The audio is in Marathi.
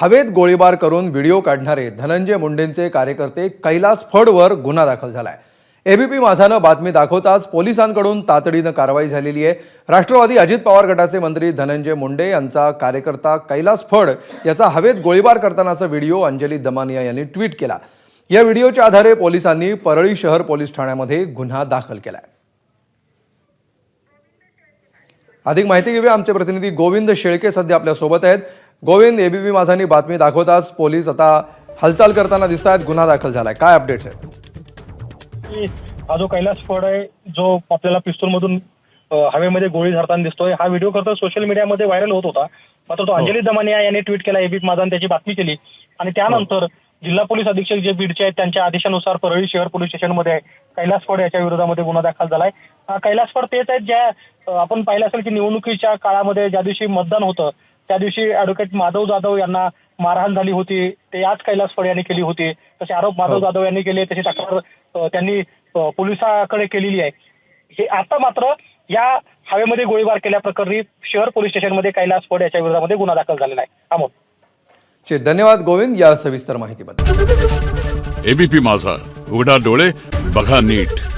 हवेत गोळीबार करून व्हिडिओ काढणारे धनंजय मुंडेंचे कार्यकर्ते कैलास फडवर गुन्हा दाखल झालाय. एबीपी माझानं बातमी दाखवताच पोलिसांकडून तातडीनं कारवाई झालेली आहे. राष्ट्रवादी अजित पवार गटाचे मंत्री धनंजय मुंडे यांचा कार्यकर्ता कैलास फड याचा हवेत गोळीबार करतानाचा व्हिडिओ अंजली दमानिया यांनी ट्विट केला. या व्हिडिओच्या आधारे पोलिसांनी परळी शहर पोलीस ठाण्यामध्ये गुन्हा दाखल केलाय. अधिक माहिती घेऊया. आमचे प्रतिनिधी गोविंद शेळके सध्या आपल्यासोबत आहेत. गोविंद एबीपी माझानी बातमी दाखवताच पोलीस आता हालचाल करताना दिसत आहेत गुन्हा दाखल झालाय. काय अपडेट्स आहेत हा जो कैलास फड आहे जो आपल्याला पिस्तूल मधून हवेमध्ये गोळी झाडताना दिसतोय हा व्हिडिओ करता सोशल मीडियामध्ये व्हायरल होत होता. मात्र तो अंजली दमानिया यांनी ट्विट केला एबीप माझा आणि त्याची बातमी केली. आणि त्यानंतर जिल्हा पोलीस अधीक्षक जे बीडचे आहेत त्यांच्या आदेशानुसार परळी शहर पोलीस स्टेशनमध्ये कैलास फड याच्या विरोधामध्ये गुन्हा दाखल झालाय. हा कैलास फड तेच आहेत ज्या आपण पाहिलं असेल की निवडणुकीच्या काळामध्ये ज्या दिवशी मतदान होतं त्या दिवशी ऍडव्होकेट माधव जाधव यांना मारहाण झाली होती. ते याच कैलास फड यांनी केली होती. तसे आरोप माधव हो. जाधव यांनी केले. तशी तक्रार त्यांनी पोलिसाकडे केलेली आहे. हे आता मात्र या हवेमध्ये गोळीबार केल्या प्रकरणी शहर पोलीस स्टेशनमध्ये कैलास फड याच्या विरोधामध्ये गुन्हा दाखल झालेला आहे. अमोल. चे धन्यवाद गोविंद. या सविस्तर माहितीबद्दल. एबीपी माझा. उघडा डोळे बघा नीट.